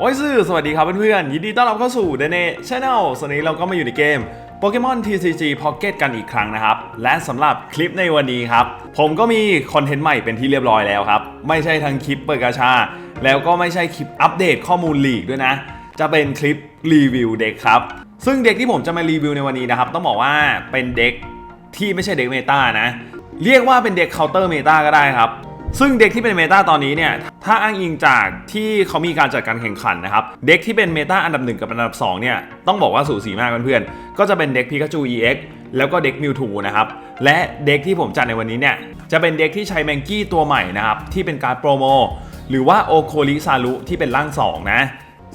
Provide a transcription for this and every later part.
โอ้ยซื่อสวัสดีครับเพื่อนๆยินดีต้อนรับเข้าสู่เดเน่ช n แนลส่วนนี้เราก็มาอยู่ในเกมโปเกมอน TCG Pocket กันอีกครั้งนะครับ และสำหรับคลิปในวันนี้ครับ ผมก็มีคอนเทนต์ใหม่เป็นที่เรียบร้อยแล้วครับ ไม่ใช่ทั้งคลิปเปิดกาชา แล้วก็ไม่ใช่คลิปอัปเดตข้อมูลลีกด้วยนะ จะเป็นคลิปรีวิวเด็กครับ ซึ่งเด็กที่ผมจะมารีวิวในวันนี้นะครับ ต้องบอกว่าเป็นเด็กที่ไม่ใช่เด็กเมตานะ เรียกว่าเป็นเด็กเคาน์เตอร์เมตาก็ได้ครับ ซึ่งเด็กที่เป็นเมตาตอนนี้เนี่ย ถ้าอ้างอิงจากที่เขามีการจัดการแข่งขันนะครับ เด็กที่เป็นเมตาอันดับหนึ่งกับอันดับสองเนี่ย ต้องบอกว่าสูสีมากเพื่อนๆ ก็จะเป็นเด็กพิกาจู EX แล้วก็เด็กมิวทูนะครับ และเด็กที่ผมจัดในวันนี้เนี่ย จะเป็นเด็กที่ใช้แมงกี้ตัวใหม่นะครับ ที่เป็นการโปรโม หรือว่าโอโคลิซารุที่เป็นร่างสองนะ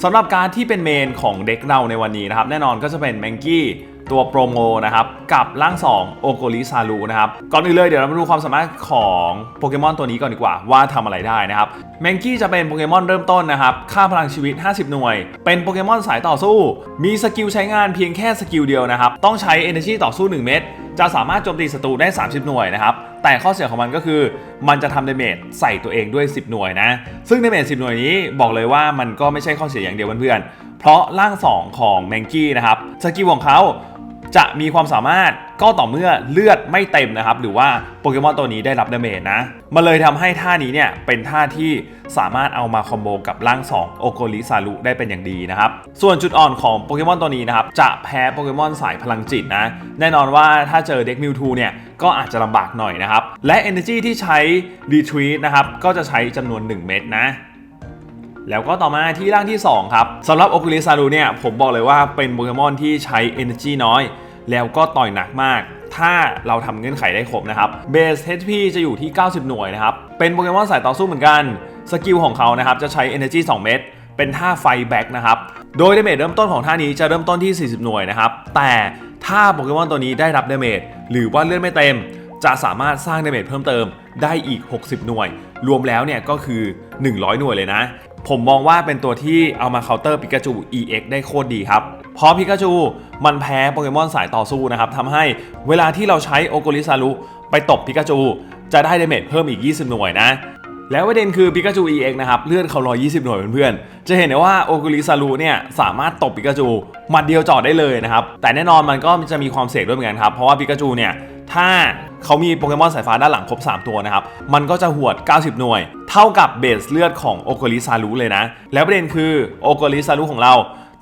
สำหรับการที่เป็นเมนของเด็กเราในวันนี้นะครับ แน่นอนก็จะเป็นแมงกี้ ตัวโปรโมนะครับกับร่าง2โอโกริซารุนะครับก่อนอื่นเลยเดี๋ยวเรามาดูความสามารถของโปเกมอนตัวนี้ก่อนดีกว่า ว่าทำอะไรได้นะครับแมงกี้จะเป็นโปเกมอนเริ่มต้นนะครับค่าพลังชีวิต 50 หน่วย เป็นโปเกมอนสายต่อสู้ มีสกิลใช้งานเพียงแค่สกิลเดียวนะครับต้องใช้ Energy ต่อสู้ 1 เม็ดจะสามารถโจมตีศัตรูได้ 30 หน่วยนะครับ แต่ข้อเสียของมันก็คือ มันจะทำดาเมจใส่ตัวเองด้วย 10 หน่วยนะ ซึ่งดาเมจ10 หน่วยนี้บอกเลยว่ามันก็ไม่ใช่ข้อเสียอย่างเดียวเพื่อนๆ เพราะร่าง 2 ของแมงกี้นะครับ สกิลของเขา จะมีความสามารถก็ต่อเมื่อเลือดไม่เต็มนะครับ หรือว่าโปเกมอนตัวนี้ได้รับดาเมจนะ มันเลยทำให้ท่านี้เนี่ยเป็นท่าที่สามารถเอามาคอมโบกับร่าง2โอโกริซารุได้เป็นอย่างดีนะครับ ส่วนจุดอ่อนของโปเกมอนตัวนี้นะครับ จะแพ้โปเกมอนสายพลังจิตนะ แน่นอนว่าถ้าเจอเด็กมิวทูเนี่ย ก็อาจจะลำบากหน่อยนะครับ และ Energy ที่ใช้ Retreat นะครับ ก็จะใช้จำนวน 1 เม็ดนะแล้วก็ต่อมาที่ร่างที่ 2 ครับสำหรับโอคุลิซารุเนี่ยผมบอกเลยว่าเป็นโปเกมอนที่ใช้ Energy น้อย แล้วก็ต่อยหนักมาก ถ้าเราทำเงื่อนไขได้ครบนะครับเบส HP จะอยู่ที่ 90 หน่วยนะครับ เป็นโปเกมอนสายต่อสู้เหมือนกัน สกิลของเขานะครับจะใช้ Energy 2 เม็ดเป็นท่าไฟแบ็กนะครับ โดยดาเมจเริ่มต้นของท่านี้จะเริ่มต้นที่ 40 หน่วยนะครับ แต่ถ้าโปเกมอนตัวนี้ได้รับดาเมจหรือว่าเลือดไม่เต็ม จะสามารถสร้างดาเมจเพิ่มเติมได้อีก 60 หน่วย รวมแล้วเนี่ยก็คือ 100 หน่วยเลยนะ ผมมองว่าเป็นตัวที่เอามาเคาน์เตอร์ปิกาจู EX ได้โคตรดีครับ เพราะปิกาจูมันแพ้โปเกมอนสายต่อสู้นะครับทำให้เวลาที่เราใช้โอโกริซารุไปตบปิกาจู จะได้เดเมจเพิ่มอีก 20 หน่วยนะ แล้วประเด็นคือปิกาจู EX นะครับ เลือดเขา120หน่วยเพื่อนๆ จะเห็นได้ว่าโอกุริซารุเนี่ยสามารถตบปิกาจูหมัดเดียวจอดได้เลยนะครับ แต่แน่นอนมันก็จะมีความเสี่ยงด้วยเหมือนกันครับ เพราะว่าปิกาจูเนี่ยถ้าเขามีโปเกมอนสายฟ้าด้านหลังครบ 3 ตัวนะครับ มันก็จะหวด 90 หน่วย เท่ากับเบสเลือดของโอโกริซารุเลยนะ แล้วประเด็นคือโอโกริซารุของเรา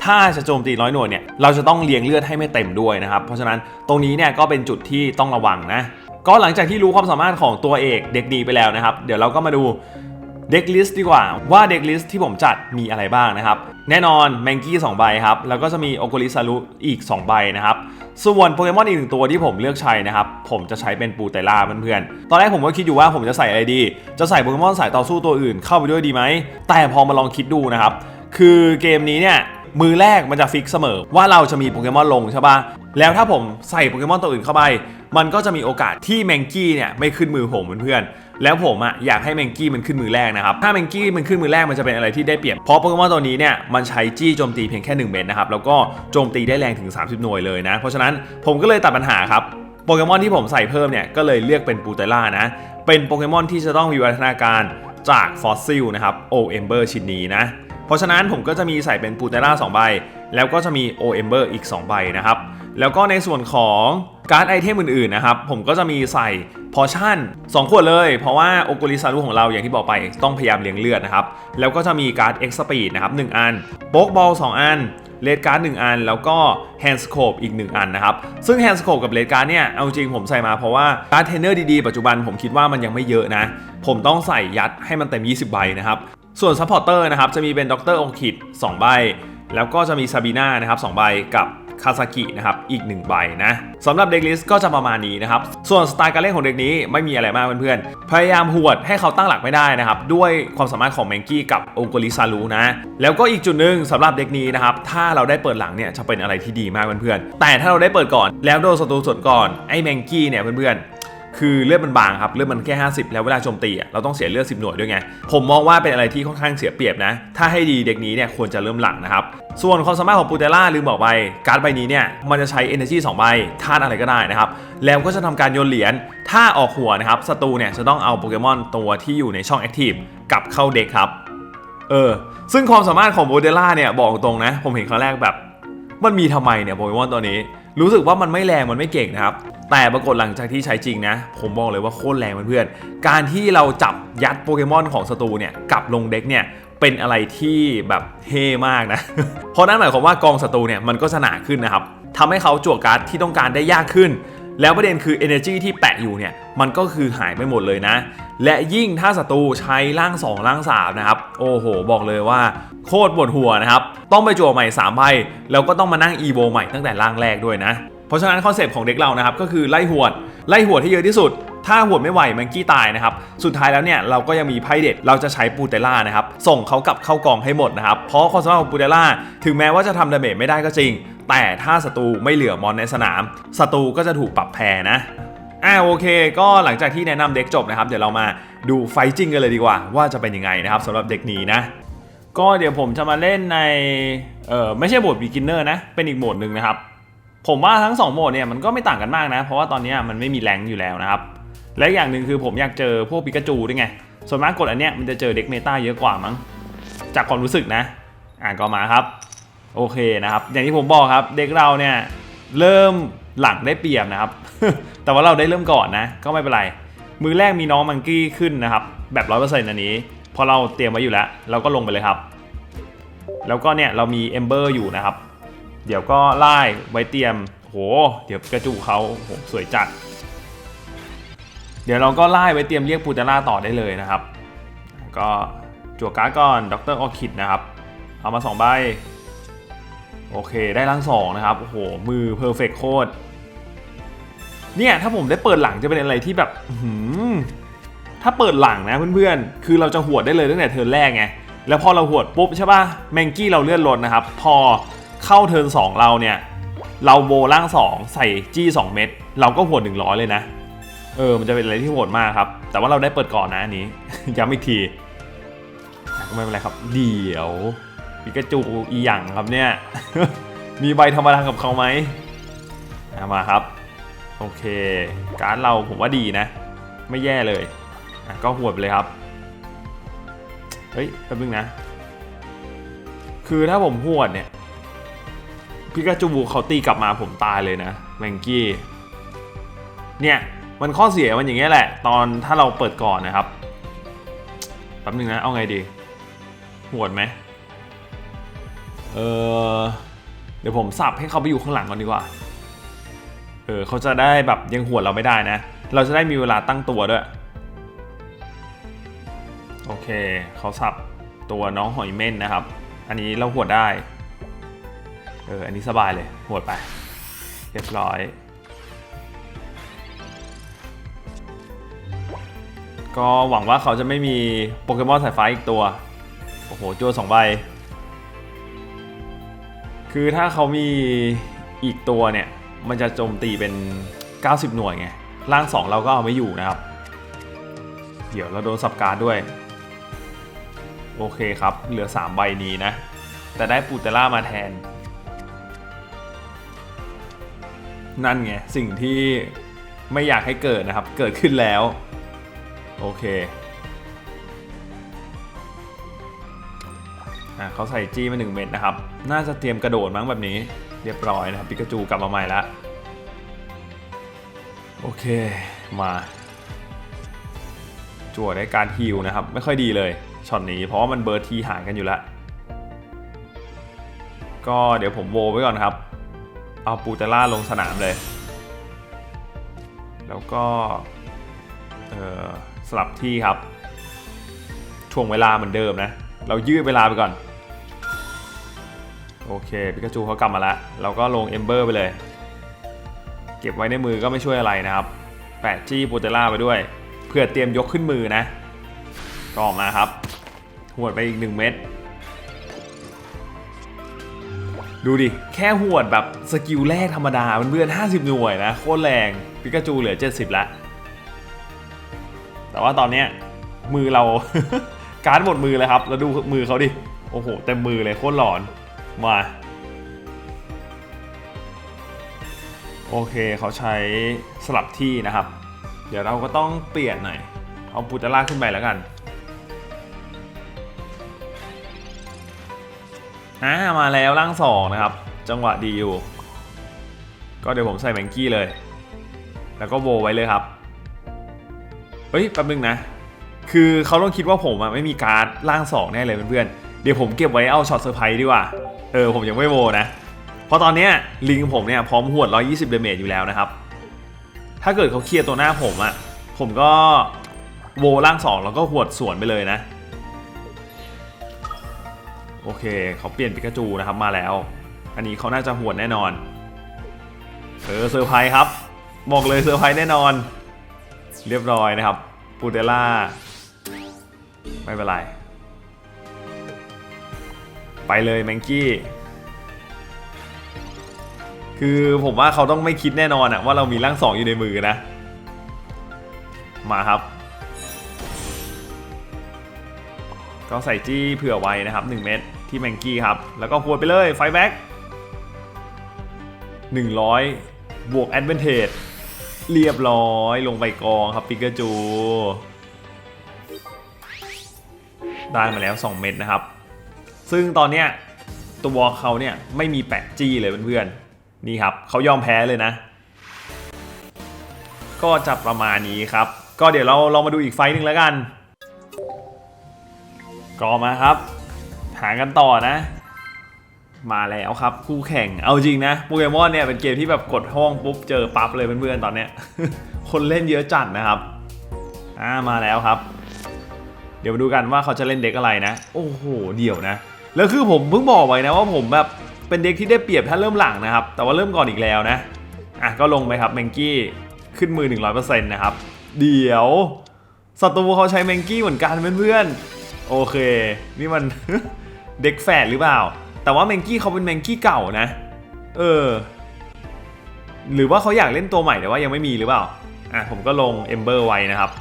ถ้าจะโจมตีร้อยหน่วยเนี่ยเราจะต้องเลี้ยงเลือดให้ไม่เต็มด้วยนะครับ เพราะฉะนั้นตรงนี้เนี่ยก็เป็นจุดที่ต้องระวังนะ ก็หลังจากที่รู้ความสามารถของตัวเอกเด็กดีไปแล้วนะครับ เดี๋ยวเราก็มาดูเด็กลิสต์ดีกว่าว่าเด็กลิสต์ที่ผมจัดมีอะไรบ้างนะครับ แน่นอนแมงกี้2ใบครับ แล้วก็จะมีโอโกริซารุอีก 2 ใบนะครับ ส่วนโปเกมอนอีกหนึ่งตัวที่ผมเลือกใช้นะครับ ผมจะใช้เป็นปูเตล่าเพื่อนๆ ตอนแรกผมก็คิดอยู่ว่าผมจะใส่อะไรดี จะใส่โปเกมอนสายต่อสู้ตัวอื่นเข้าไปด้วยดีไหม แต่พอมาลองคิดดูนะครับ คือเกมนี้เนี่ย มือแรกมันจะฟิกเสมอ ว่าเราจะมีโปเกมอนลงใช่ปะแล้วถ้าผมใส่โปเกมอนตัวอื่นเข้าไป มันก็จะมีโอกาสที่แมงกี้เนี่ยไม่ขึ้นมือผมเพื่อนๆแล้วผมอะอยากให้แมงกี้มันขึ้นมือแรกนะครับถ้าแมงกี้มันขึ้นมือแรกมันจะเป็นอะไรที่ได้เปรียบเพราะโปเกมอนตัวนี้เนี่ยมันใช้จี้โจมตีเพียงแค่1เม็ดนะครับแล้วก็โจมตีได้แรงถึง 30 หน่วยเลยนะ เพราะฉะนั้นผมก็เลยตัดปัญหาครับโปเกมอนที่ผมใส่เพิ่มเนี่ยก็เลยเลือกเป็นปูเตล่านะเป็นโปเกมอนที่จะต้องมีวัฒนาการจากฟอสซิลนะครับโอเอมเบอร์ชิ้นนี้นะ เพราะฉะนั้นผมก็จะมีใส่เป็นปูเตล่า2ใบ แล้วก็จะมีโอเอมเบอร์อีก 2 ใบนะครับ แล้วก็ในส่วนของการ์ดไอเทมอื่นๆนะครับ ผมก็จะมีใส่พอชั่น 2 ขวดเลย เพราะว่าโอโกริซารุของเราอย่างที่บอกไปต้องพยายามเลี้ยงเลือดนะครับ แล้วก็จะมีการ์ดเอ็กซ์สปีดนะครับ1อันโป๊กบอล2อันเลดการ์ด1อัน แล้วก็แฮนด์สโคปอีก 1 อันนะครับ ซึ่งแฮนด์สโคปกับเลดการ์ดเนี่ย เอาจริงผมใส่มาเพราะว่าการ์ดเทรนเนอร์ดีๆ ปัจจุบันผมคิดว่ามันยังไม่เยอะนะ ผมต้องใส่ยัดให้มันเต็ม 20 ใบนะครับ ส่วนซัพพอร์เตอร์นะครับจะมีเป็นดรโอคิด2ใบ แล้วก็จะมีซาบีน่านะครับ2ใบกับคาซากินะครับอีก 1 ใบนะสำหรับเด็กลิสก็จะประมาณนี้นะครับ ส่วนสไตล์การเล่นของเด็กนี้ไม่มีอะไรมากเพื่อนๆ พยายามหวดให้เขาตั้งหลักไม่ได้นะครับ ด้วยความสามารถของแมงกี้กับองโกลิซารุนะ แล้วก็อีกจุดหนึ่งสำหรับเด็กนี้นะครับ ถ้าเราได้เปิดหลังเนี่ยจะเป็นอะไรที่ดีมากเพื่อนๆ แต่ถ้าเราได้เปิดก่อน แล้วโดนศัตรูสวนก่อนไอ้แมงกี้เนี่ยเพื่อนๆ คือเลือดมันบางครับเลือดมันแค่ 50 แล้วเวลาโจมตีอะเราต้องเสียเลือด10 หน่วยด้วยไง ผมมองว่าเป็นอะไรที่ค่อนข้างเสียเปรียบนะ ถ้าให้ดีเด็กนี้เนี่ยควรจะเริ่มหลังนะครับ ส่วนความสามารถของปูเตล่าลืมบอกไป การ์ดใบนี้เนี่ยมันจะใช้ Energy 2 ใบธาตุอะไรก็ได้นะครับ แล้วก็จะทำการโยนเหรียญถ้าออกหัวนะครับศัตรูเนี่ยจะต้องเอาโปเกมอนตัวที่อยู่ในช่อง Active กลับเข้าเด็กครับเออซึ่งความสามารถของโมเดล่าเนี่ยบอกตรงนะ ผมเห็นครั้งแรกแบบ มันมีทำไมเนี่ยโปเกมอนตัวนี้ รู้สึกว่ามันไม่แรงมันไม่เก่งนะครับ แต่ปรากฏหลังจากที่ใช้จริงนะ ผมบอกเลยว่าโคตรแรงเพื่อนๆการที่เราจับยัดโปเกมอนของศัตรูเนี่ยกลับลงเด็กเนี่ยเป็นอะไรที่แบบเท่มากนะ เพราะนั่นหมายความว่ากองศัตรูเนี่ยมันก็จะหนาขึ้นนะครับทำให้เขาจั่วการ์ดที่ต้องการได้ยากขึ้น แล้วประเด็นคือ energy ที่แปะอยู่เนี่ยมันก็คือหายไปหมดเลยนะ และยิ่งถ้าศัตรูใช้ร่าง 2 ร่าง 3 นะครับ โอ้โห บอกเลยว่า โคตรปวดหัวนะครับ ต้องไปจั่วใหม่3ใบแล้วก็ต้องมานั่ง evo ใหม่ตั้งแต่ร่างแรกด้วยนะ ราะฉะนั้นคอนเซปต์ของเด็กเรานะครับก็คือไล่หวด ไล่หวดให้เยอะที่สุด ถ้าหวดไม่ไหวแมงกี้ตายนะครับ สุดท้ายแล้วเนี่ยเราก็ยังมีไพ่เด็ด เราจะใช้ปูเตล่านะครับ ส่งเขากลับเข้ากองให้หมดนะครับ เพราะความสามารถของปูเตล่า ถึงแม้ว่าจะทำดาเมจไม่ได้ก็จริง แต่ถ้าศัตรูไม่เหลือมอนในสนาม ศัตรูก็จะถูกปรับแพ้นะอ่าโอเค ก็หลังจากที่แนะนำเด็กจบนะครับ เดี๋ยวเรามาดูไฟจริงกันเลยดีกว่า ว่าจะเป็นยังไงนะครับสำหรับเด็กนี้นะ ก็เดี๋ยวผมจะมาเล่นในเออไม่ใช่โหมด beginner นะ เป็นอีกโหมดหนึ่งนะครับ ผมว่าทั้ง 2 โหมดเนี่ยมันก็ไม่ต่างกันมากนะ เพราะว่าตอนนี้มันไม่มีแรงอยู่แล้วนะครับ และอย่างหนึ่งคือผมอยากเจอพวกปิกาจูด้วยไง ส่วนมากกดอันเนี้ยมันจะเจอเด็กเมตาเยอะกว่ามั้ง จากความรู้สึกนะ อ่านก็มาครับ โอเคนะครับ อย่างที่ผมบอกครับ เด็กเราเนี่ยเริ่มหลังได้เปรียบนะครับ แต่ว่าเราได้เริ่มก่อนนะ ก็ไม่เป็นไร มือแรกมีน้องมังกี้ขึ้นนะครับ แบบร้อยเปอร์เซ็นต์อันนี้ พอเราเตรียมไว้อยู่แล้ว เราก็ลงไปเลยครับ แล้วก็เนี่ยเรามีเอมเบอร์อยู่นะครับ เดี๋ยวก็ไล่ไว้เตรียมโห เดี๋ยวกระจูเขาโหสวยจัด เดี๋ยวเราก็ไล่ไว้เตรียมเรียกปูตาร่าต่อได้เลยนะครับ ก็จั่วการ์ดก่อนดรออคิดนะครับ เอามา2ใบโอเคได้ร่างสองนะครับโอ้โหมือเพอร์เฟกโคตรเนี่ยถ้าผมได้เปิดหลังจะเป็นอะไรที่แบบหือถ้าเปิดหลังนะเพื่อนๆ คือเราจะหวดได้เลยตั้งแต่เทิร์นแรกไง แล้วพอเราหวดปุ๊บใช่ป่ะแมงกี้เราเลื่อนลดนะครับ พอ เข้าเทิร์น2เราเนี่ย เราโบล่าง 2 ใส่จี้ 2 เม็ดเราก็หวด100 เลยนะ เออ มันจะเป็นอะไรที่โหดมากครับ แต่ว่าเราได้เปิดก่อนนะอันนี้ ย้ำอีกทีก็ไม่เป็นไรครับ เดี๋ยวปิกาจูอีหยังครับเนี่ย มีใบธรรมดากับเขาไหมามาครับ โอเค การ์ดเราผมว่าดีนะ ไม่แย่เลยก็หวดไปเลยครับ เฮ้ยแป๊บนึงนะ คือถ้าผมหวดเนี่ย พิกาจูเขาตีกลับมาผมตายเลยนะแมงกี้เนี่ยมันข้อเสียมันอย่างเงี้ยแหละ ตอนถ้าเราเปิดก่อนนะครับแป๊บนึงนะ เอาไงดีหวดไหมเออเดี๋ยวผมสับให้เขาไปอยู่ข้างหลังก่อนดีกว่าเออเขาจะได้แบบยังหวดเราไม่ได้นะ เราจะได้มีเวลาตั้งตัวด้วย โอเคเขาสับตัวน้องหอยเม่นนะครับ อันนี้เราหวดได้ เออ อันนี้สบายเลยหวดไป เรียบร้อย ก็หวังว่าเขาจะไม่มีโปเกมอนสายฟ้าอีกตัว โอ้โหโจสองใบ คือถ้าเขามีอีกตัวเนี่ย มันจะโจมตีเป็น 90 หน่วยไงร่าง 2 เราก็เอาไม่อยู่นะครับ เดี๋ยวเราโดนสับการดด้วย โอเคครับ เหลือ 3 ใบนี้นะ แต่ได้ปูเตล่ามาแทน นั่นไง สิ่งที่ไม่อยากให้เกิดนะครับ เกิดขึ้นแล้ว โอเคอะเขาใส่จี้มา 1 เม็ดนะครับ น่าจะเตรียมกระโดดมั้งแบบนี้ เรียบร้อยนะครับปิกาจูกลับมาใหม่ละโอเค มาจั่วได้การฮิลนะครับ ไม่ค่อยดีเลยช็อตนี้ เพราะว่ามันเบิร์ทีห่างกันอยู่แล้ว ก็เดี๋ยวผมโวไว้ก่อนครับ เอาปูเตล่าลงสนามเลย แล้วก็สลับที่ครับช่วงเวลาเหมือนเดิมนะ เรายืดเวลาไปก่อน โอเคปิกาจูเขากลับมาแล้ว เราก็ลงเอมเบอร์ไปเลย เก็บไว้ในมือก็ไม่ช่วยอะไรนะครับ แปะจี้ปูเตล่าไปด้วย เพื่อเตรียมยกขึ้นมือนะ ก็ออกมาครับ หวดไปอีก 1 เม็ด ดูดิ แค่หวดแบบสกิลแรกธรรมดาเพื่อนๆ50 หน่วยนะ โคตรแรงปิกาจูเหลือ 70แล้วแต่ว่าตอนเนี้ยมือเราการ์ดหมดมือเลยครับ แล้วดูมือเขาดิ โอ้โหเต็มมือเลยโคตรหลอน มา โอเคเขาใช้สลับที่นะครับ เดี๋ยวเราก็ต้องเปลี่ยนหน่อย เอาปูตาล่าขึ้นไปแล้วกัน อ่ามาแล้วร่างสองนะครับ จังหวะดีอยู่ ก็เดี๋ยวผมใส่แมงกี้เลย แล้วก็โวไว้เลยครับ เฮ้ยแป๊บนึงนะ คือเขาต้องคิดว่าผมอะไม่มีการ์ดร่างสองแน่เลยเพื่อนๆ เดี๋ยวผมเก็บไว้เอาช็อตเซอร์ไพรส์ดีกว่า เออผมยังไม่โวนะ เพราะตอนเนี้ยลิงผมเนี่ยพร้อมหวด 120เดเมจอยู่แล้วนะครับ ถ้าเกิดเขาเคลียร์ตัวหน้าผมอะผมก็โวร่างสองแล้วก็หวดสวนไปเลยนะ โอเคเขาเปลี่ยนปิกาจูนะครับมาแล้ว อันนี้เขาน่าจะหวดแน่นอน เออเซอร์ไพรส์ครับ บอกเลยเซอร์ไพรส์แน่นอน เรียบร้อยนะครับปูเตล่าไม่เป็นไร ไปเลยแมงกี้คือผมว่าเขาต้องไม่คิดแน่นอนอะว่าเรามีร่างสองอยู่ในมือนะ มาครับ ก็ใส่จี้เผื่อไว้นะครับ 1 เม็ด ที่แมงกี้ครับ แล้วก็หัวไปเลยไฟแบ็ก100 บวกแอดเวนเทจเรียบร้อยลงไปกองครับปิกาจู ได้มาแล้ว 2 เม็ดนะครับ ซึ่งตอนเนี้ยตัวเขาเนี่ยไม่มีแปะจี้เลยเพื่อนๆ นี่ครับเขายอมแพ้เลยนะ ก็จะประมาณนี้ครับ ก็เดี๋ยวเราเรามาดูอีกไฟหนึ่งแล้วกันก็มาครับากันต่อนะ มาแล้วครับคู่แข่งเอาจริงนะโปเกมอนเนี่ยเป็นเกมที่แบบกดห้องปุ๊บเจอปั๊บเลยเพื่อนๆตอนเนี้ยคนเล่นเยอะจัดนะครับอ่ามาแล้วครับ เดี๋ยวมาดูกันว่าเขาจะเล่นเด็กอะไรนะ โอ้โหเดี่ยวนะ แล้วคือผมเพิ่งบอกไว้นะว่าผมแบบเป็นเด็กที่ได้เปรียบถ้าเริ่มหลังนะครับ แต่ว่าเริ่มก่อนอีกแล้วนะอะก็ลงไปครับแมงกี้ขึ้นมือ 100%นะครับ เดี๋ยวศัตรูเขาใช้แมงกี้เหมือนกันเพื่อนๆ โอเค นี่มัน เด็กแฝดหรือเปล่า แต่ว่าแมงกี้เขาเป็นแมงกี้เก่านะ เออ หรือว่าเขาอยากเล่นตัวใหม่แต่ว่ายังไม่มีหรือเปล่า อะผมก็ลงเอมเบอร์ไว้นะครับ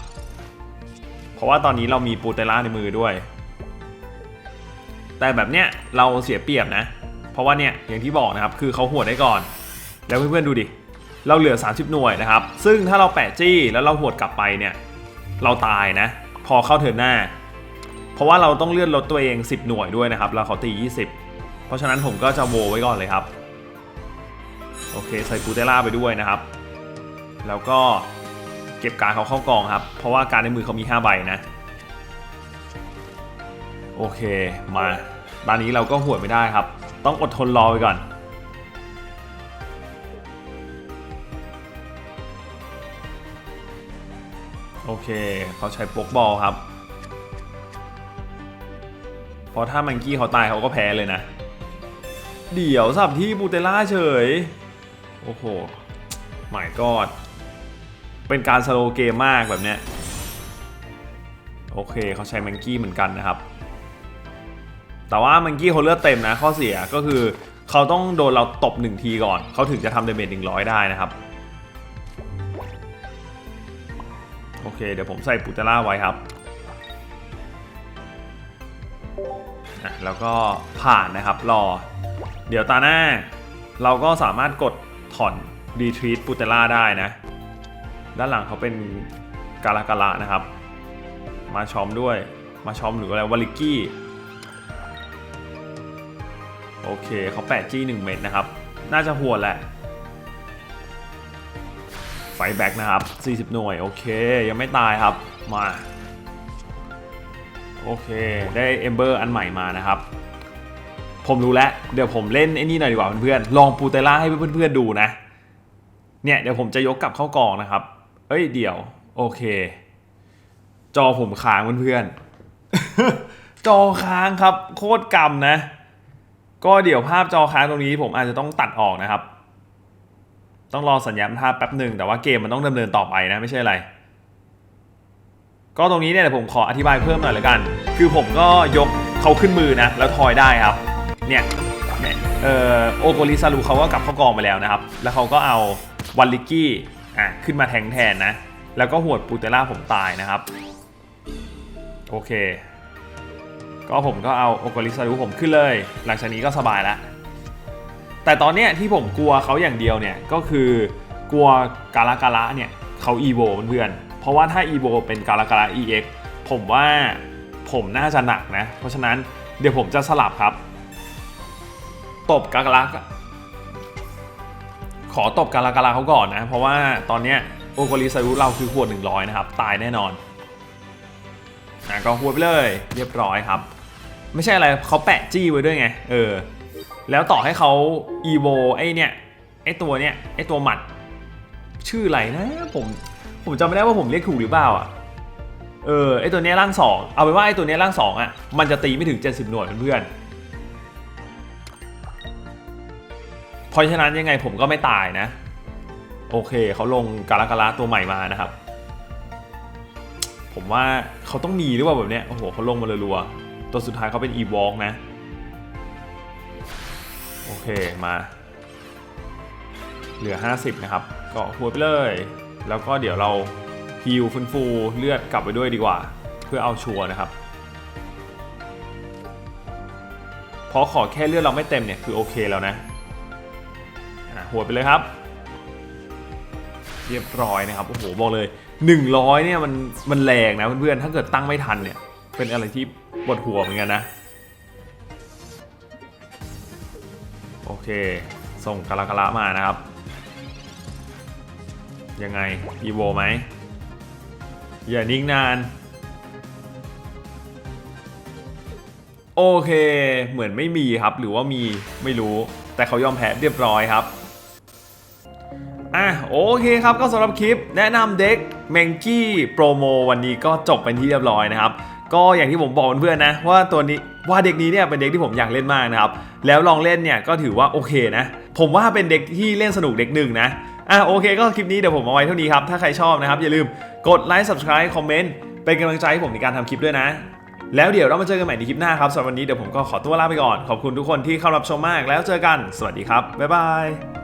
เพราะว่าตอนนี้เรามีปูเตล่าในมือด้วย แต่แบบเนี้ยเราเสียเปรียบนะ เพราะว่าเนี่ยอย่างที่บอกนะครับ คือเขาหัวได้ก่อน แล้วเพื่อนๆดูดิ เราเหลือ 30 หน่วยนะครับ ซึ่งถ้าเราแปะจี้แล้วเราหัวกลับไปเนี่ย เราตายนะ พอเข้าเทิร์นหน้า เพราะว่าเราต้องเลื่อนลดตัวเอง 10 หน่วยด้วยนะครับแล้วเขาตี 20 เพราะฉะนั้นผมก็จะโวไว้ก่อนเลยครับ โอเคใส่กูเตล่าไปด้วยนะครับ แล้วก็เก็บการเขาเข้ากองครับ เพราะว่าการในมือเขามี 5 ใบนะ โอเคมาตอนนี้เราก็หวดไม่ได้ครับ ต้องอดทนรอไปก่อนโอเค เขาใช้โปกบอลครับ เพราะถ้ามังกี้เขาตายเขาก็แพ้เลยนะ เดี๋ยวสับที่บูเตล่าเฉย โอ้โหหมายกอด เป็นการสโลเกมมากแบบเนี้ย โอเคเขาใช้มังกี้เหมือนกันนะครับ แต่ว่ามังกี้เขาเลือดเต็มนะ ข้อเสียก็คือเขาต้องโดนเราตบหนึ่งทีก่อน เขาถึงจะทำเดเมจหนึ่งร้อยได้นะครับ โอเค เดี๋ยวผมใส่ปูเตล่าไว้ครับ อะแล้วก็ผ่านนะครับรอ เดี๋ยวตาหน้า เราก็สามารถกดถอนดีทรีตปูเตล่าได้นะ ด้านหลังเขาเป็นกาลากาละนะครับ มาชอมด้วยมาชอมหรืออะไรวาลิกี้ โอเคเขาแปะจี้1เม็ดนะครับ น่าจะหัวแหละไฟแบ็กนะครับ 40 หน่วย โอเค ยังไม่ตายครับ มา โอเค ได้เอมเบอร์อันใหม่มานะครับ ผมรู้แล้ว เดี๋ยวผมเล่นไอ้นี่หน่อยดีกว่าเพื่อนๆ ลองปูเตล่าให้เพื่อนๆดูนะ เนี่ยเดี๋ยวผมจะยกกลับเข้ากองนะครับ เอ้ยเดี๋ยว โอเค จอผมค้างเพื่อนๆ จอค้างครับ โคตรกรรมนะ ก็เดี๋ยวภาพจอค้างตรงนี้ ผมอาจจะต้องตัดออกนะครับ ต้องรอสัญญาณภาพแป๊บหนึ่งแต่ว่าเกมมันต้องดำเนินต่อไปนะไม่ใช่อะไร ก็ตรงนี้เนี่ยผมขออธิบายเพิ่มหน่อยละกัน คือผมก็ยกเขาขึ้นมือนะ แล้วทอยได้ครับ เนี่ยเอ่อโอโกริซารุเขาก็กลับเข้ากองไปแล้วนะครับ แล้วเขาก็เอาวันลิกกี้อะขึ้นมาแทงแทนนะ แล้วก็หวดปูเตล่าผมตายนะครับ โอเค ก็ผมก็เอาโอโกริซารุผมขึ้นเลย หลังจากนี้ก็สบายแล้วแต่ตอนเนี้ยที่ผมกลัวเขาอย่างเดียวเนี่ยก็คือกลัวกาลากาละเนี่ยเขาอีโวเพื่อนๆ เพราะว่าถ้าอีโวเป็นกาลากาละ EX ผมว่าผมน่าจะหนักนะ เพราะฉะนั้นเดี๋ยวผมจะสลับครับ ตบกากาลักอะขอตบกาลากาลาเขาก่อนนะ เพราะว่าตอนเนี้ยโอโกริซารุเราคือขวด100 นะครับ ตายแน่นอนอะก็หัวดไปเลยเรียบร้อยครับ ไม่ใช่อะไรเขาแปะจี้ไว้ด้วยไง เออ แล้วต่อให้เขาอีโวไอเนี่ยไอตัวเนี้ยไอตัวหมัด ชื่ออะไรนะผม ผมจำไม่ได้ว่าผมเรียกถูกหรือเปล่าอะเออไอตัวเนี้ยร่างสองเอาเป็นว่าไอตัวเนี้ยร่างสองอะมันจะตีไม่ถึง 70 หน่วยเพื่อนๆเพราะฉะนั้นยังไงผมก็ไม่ตายนะ โอเคเขาลงกาลากาลาตัวใหม่มานะครับ ผมว่าเขาต้องมีหรือเปล่าแบบเนี้ยโอ้โหเขาลงมาเลยรัวๆตัวสุดท้ายเขาเป็นอีวอล์กนะ โอเคมา เหลือ 50 นะครับ ก็หัวไปเลย แล้วก็เดี๋ยวเราฮิวฟื้นฟูเลือดกลับไปด้วยดีกว่า เพื่อเอาชัวร์นะครับเพราะขอแค่เลือดเราไม่เต็มเนี่ยคือโอเคแล้วนะหัวไปเลยครับ เรียบร้อยนะครับโอ้โหบอกเลย 100เนี่ยมันมันแรงนะเพื่อนๆถ้าเกิดตั้งไม่ทันเนี่ย เป็นอะไรที่ปวดหัวเหมือนกันนะ โอเค ส่งกาลากาละมานะครับ ยังไง อีโวไหม อย่านิ่งนาน โอเค เหมือนไม่มีครับ หรือว่ามีไม่รู้ แต่เขายอมแพ้เรียบร้อยครับอะโอเคครับก็สำหรับคลิปแนะนำเด็กแมงกี้โปรโมวันนี้ก็จบเป็นที่เรียบร้อยนะครับ ก็อย่างที่ผมบอกเพื่อนๆนะว่าตัวนี้ว่าเด็กนี้เนี่ยเป็นเด็กที่ผมอยากเล่นมากนะครับ แล้วลองเล่นเนี่ยก็ถือว่าโอเคนะ ผมว่าเป็นเด็กที่เล่นสนุกเด็กหนึ่งนะ อะโอเคก็คลิปนี้เดี๋ยวผมเอาไว้เท่านี้ครับ ถ้าใครชอบนะครับ อย่าลืมกดไลค์ subscribe คอมเมนต์เป็นกำลังใจให้ผมในการทำคลิปด้วยนะ แล้วเดี๋ยวเรามาเจอกันใหม่ในคลิปหน้าครับสำหรับวันนี้เดี๋ยวผมก็ขอตัวลาไปก่อนขอบคุณทุกคนที่เข้ารับชมมาก แล้วเจอกันสวัสดีครับบ๊ายบาย